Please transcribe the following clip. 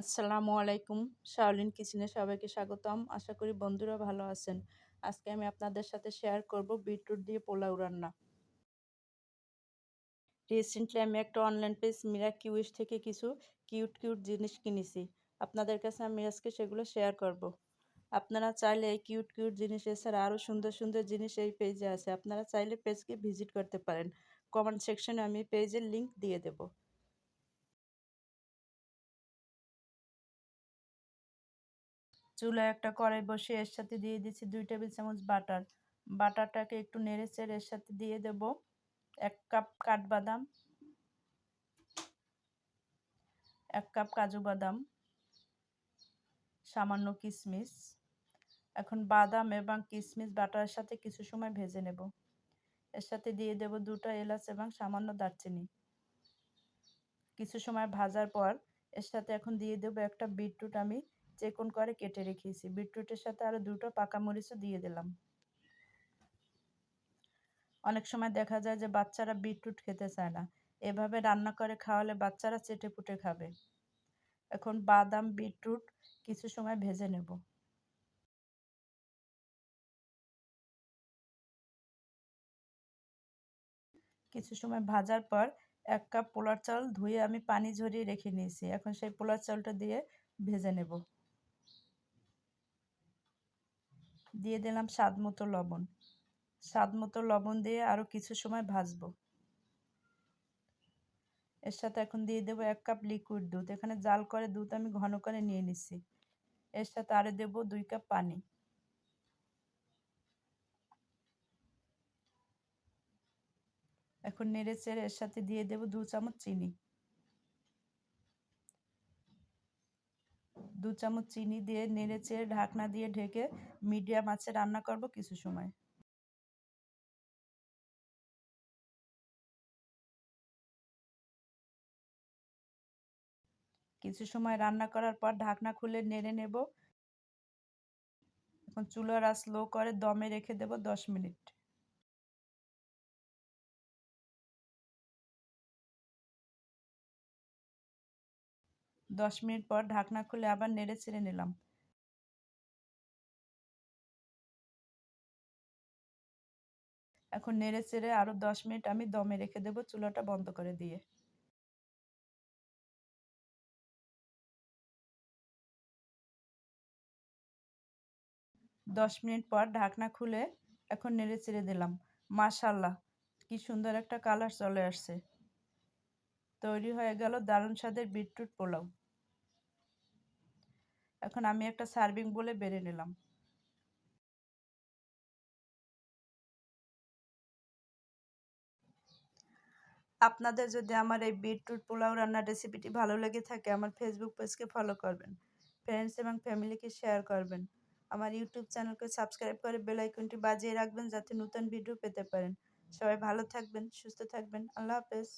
আসসালামু আলাইকুম। শাওলিন কিচেনে সবাইকে স্বাগতম। আশা করি বন্ধুরা ভালো আছেন। আজকে আমি আপনাদের সাথে শেয়ার করব বিটরুট দিয়ে পোলাও রান্না। রিসেন্টলি আমি একটা অনলাইন পেজ মিরা কিউইস থেকে কিছু কিউট কিউট জিনিস কিনেছি। আপনাদের কাছে আমি আজকে সেগুলো শেয়ার করব। আপনারা চাইলে এই কিউট কিউট জিনিস এছাড়া আরও সুন্দর সুন্দর জিনিস এই পেজে আছে। আপনারা চাইলে পেজকে ভিজিট করতে পারেন। কমেন্ট সেকশনে আমি পেজের লিংক দিয়ে দেবো। চুলায় একটা কড়াই বসে এর সাথে দিয়ে দিচ্ছি দুই টেবিল চামচ বাটার। বাটারটাকে একটু নেড়ে চেড়ে এর সাথে দিয়ে দেব এক কাপ কাঠবাদাম, এক কাপ কাজু বাদাম, সামান্য কিশমিশ এখন বাদাম এবং কিশমিশ বাটারের সাথে কিছু সময় ভেজে নেব। এর সাথে দিয়ে দেব দুটো এলাচ এবং সামান্য দারচিনি। কিছু সময় ভাজার পর এর সাথে এখন দিয়ে দেব একটা বিটরুট আমি চেকন করে কেটে রেখেছি। বিটরুটের সাথে আরও দুটো পাকা মরিচও দিয়ে দিলাম। অনেক সময় দেখা যায় যে বাচ্চারা বিটরুট খেতে চায় না। এভাবে রান্না করে খাওয়ালে বাচ্চারা চেটে পুটে খাবে। এখন বাদাম, বিটরুট কিছু সময় ভেজে নেব। কিছু সময় ভাজার পর এক কাপ পোলার চাল ধুয়ে আমি পানি ঝরিয়ে রেখে নিয়েছি। এখন সেই পোলার চালটা দিয়ে ভেজে নেব। দিয়ে দিলাম স্বাদ মতো লবণ। স্বাদ মতো লবণ দিয়ে আরও কিছু সময় ভাজবো। এর সাথে এখন দিয়ে দেবো এক কাপ লিকুইড দুধ। এখানে জাল করে দুধ আমি ঘন করে নিয়ে নিচ্ছি। এর সাথে আরও দেব দুই কাপ পানি। এখন নেড়ে চেড়ে এর সাথে দিয়ে দেব দু চামচ চিনি। দু চামচ চিনি দিয়ে নেড়ে চেড়ে ঢাকনা দিয়ে ঢেকে মিডিয়াম আঁচে রান্না করব কিছু সময়। কিছু সময় রান্না করার পর ঢাকনা খুলে নেড়ে নেব। এখন চুলার আঁচ লো করে দমে রেখে দেব দশ মিনিট। দশ মিনিট পর ঢাকনা খুলে আবার নেড়ে ছেড়ে নিলাম। এখন নেড়ে চেড়ে আরও দশ মিনিট আমি দমে রেখে দেবো চুলাটা বন্ধ করে দিয়ে। দশ মিনিট পর ঢাকনা খুলে এখন নেড়ে চেড়ে দিলাম। মাশাল্লাহ, কি সুন্দর একটা কালার চলে আসছে। তৈরি হয়ে গেল দারুণ স্বাদের বিটরুট পোলাও। এখন আমি একটা সার্ভিং বলে বেড়ে নিলাম। আপনাদের যদি আমার এই বিটরুট পোলাও রান্নার রেসিপিটি ভালো লেগে থাকে, আমার ফেসবুক পেজকে ফলো করবেন। ফ্রেন্ডস এবং ফ্যামিলিকে শেয়ার করবেন। আমার ইউটিউব চ্যানেলকে সাবস্ক্রাইব করে বেল আইকনটি বাজিয়ে রাখবেন, যাতে নতুন ভিডিও পেতে পারেন। সবাই ভালো থাকবেন, সুস্থ থাকবেন। আল্লাহ হাফেজ।